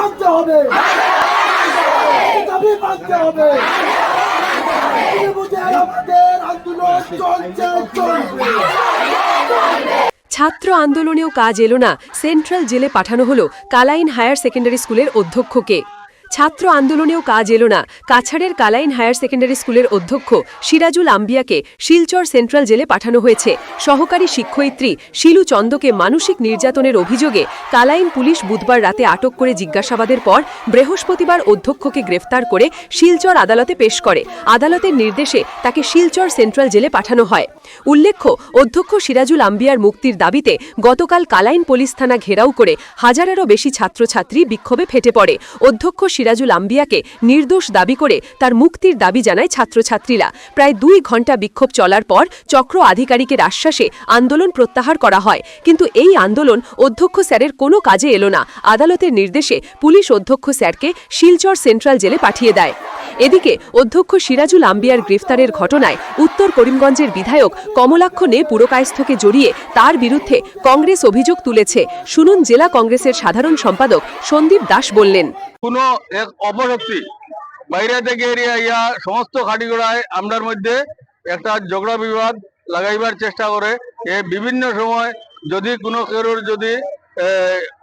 মানতে হবে। দাবি মানতে হবে। ছাত্র আন্দোলনেও কাজ এলো না। সেন্ট্রাল জেলে পাঠানো হলো কালাইন হায়ার সেকেন্ডারি স্কুলের অধ্যক্ষকে। ছাত্র আন্দোলনেও কাজ এলো না। কাছাড়ের কালাইন হায়ার সেকেন্ডারি স্কুলের অধ্যক্ষ সিরাজুল আম্বিয়াকে শিলচর সেন্ট্রাল জেলে পাঠানো হয়েছে। সহকারী শিক্ষয়িত্রী শিলু চন্দকে মানসিক নির্যাতনের অভিযোগে কালাইন পুলিশ বুধবার রাতে আটক করে জিজ্ঞাসাবাদের পর বৃহস্পতিবার অধ্যক্ষকে গ্রেফতার করে শিলচর আদালতে পেশ করে। আদালতের নির্দেশে তাকে শিলচর সেন্ট্রাল জেলে পাঠানো হয়। উল্লেখ্য, অধ্যক্ষ সিরাজুল আম্বিয়ার মুক্তির দাবিতে গতকাল কালাইন পুলিশ থানা ঘেরাও করে হাজারেরও বেশি ছাত্রছাত্রী বিক্ষোভে ফেটে পড়ে। অধ্যক্ষ সিরাজুল আম্বিয়াকে নির্দোষ দাবি করে তার মুক্তির দাবি জানায় ছাত্রছাত্রীরা। প্রায় দুই ঘণ্টা বিক্ষোভ চলার পর চক্র আধিকারিকের আশ্বাসে আন্দোলন প্রত্যাহার করা হয়। কিন্তু এই আন্দোলন অধ্যক্ষ স্যারের কোনো কাজে এলো না। আদালতের নির্দেশে পুলিশ অধ্যক্ষ স্যারকে শিলচর সেন্ট্রাল জেলে পাঠিয়ে দেয়। এদিকে, অধ্যক্ষ সিরাজুল আম্বিয়ার গ্রেফতারের ঘটনায় উত্তর করিমগঞ্জের বিধায়ক কমলাক্ষ নে পুরকায়স্থকে জড়িয়ে তার বিরুদ্ধে কংগ্রেস অভিযোগ তুলেছে। শুনুন জেলা কংগ্রেসের সাধারণ সম্পাদক সন্দীপ দাস বললেন। কোনো অপশক্তি বাইরে থেকে এরিয়া ইয়া সমস্ত খাটিগোড়ায় আমরার মধ্যে একটা ঝগড়া বিবাদ লাগাইবার চেষ্টা করে। এ বিভিন্ন সময় যদি কোনো কেউর যদি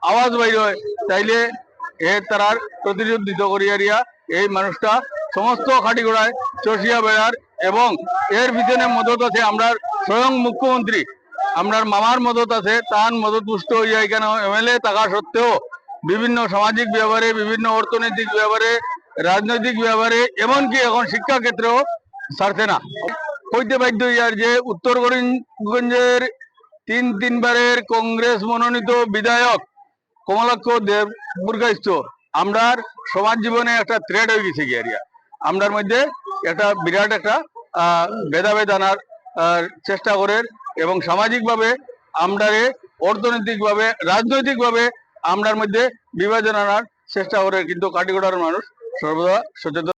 আওয়াজ বাইর হয়, তাইলে এ তারার প্রতিরোধিত করিয়া এই মানুষটা সমস্ত খাটিগোড়ায় চষিয়া বেড়ার এবং এর পিছনে মদত আছে আমরা স্বয়ং মুখ্যমন্ত্রী। আমরার মামার মদত আছে, তার মদত পুষ্ট হইয়া এখানে এমএলএ থাকা সত্ত্বেও বিভিন্ন সামাজিক ব্যাপারে বিভিন্ন অর্থনৈতিক ব্যাপারে রাজনৈতিক ব্যাপারে এমনকি এখন শিক্ষা ক্ষেত্রেও ছাড়ছে না। হইতে বাধ্য ইয়ার যে উত্তর করিমগঞ্জের তিন তিনবারের কংগ্রেস মনোনীত বিধায়ক কমলাক্ষ দেব বুর্গাইস্ত আমরার সমাজ জীবনে একটা থ্রেড হয়ে গেছে গিয়ারিয়া। আমরার মধ্যে একটা বিরাট একটা ভেদাভেদ আনার চেষ্টা করে এবং সামাজিকভাবে আমরারে অর্থনৈতিকভাবে, রাজনৈতিকভাবে আমরার মধ্যে বিভাজন আনার চেষ্টা করে কিন্তু কাটিগড়ার মানুষ সর্বদা সচেতন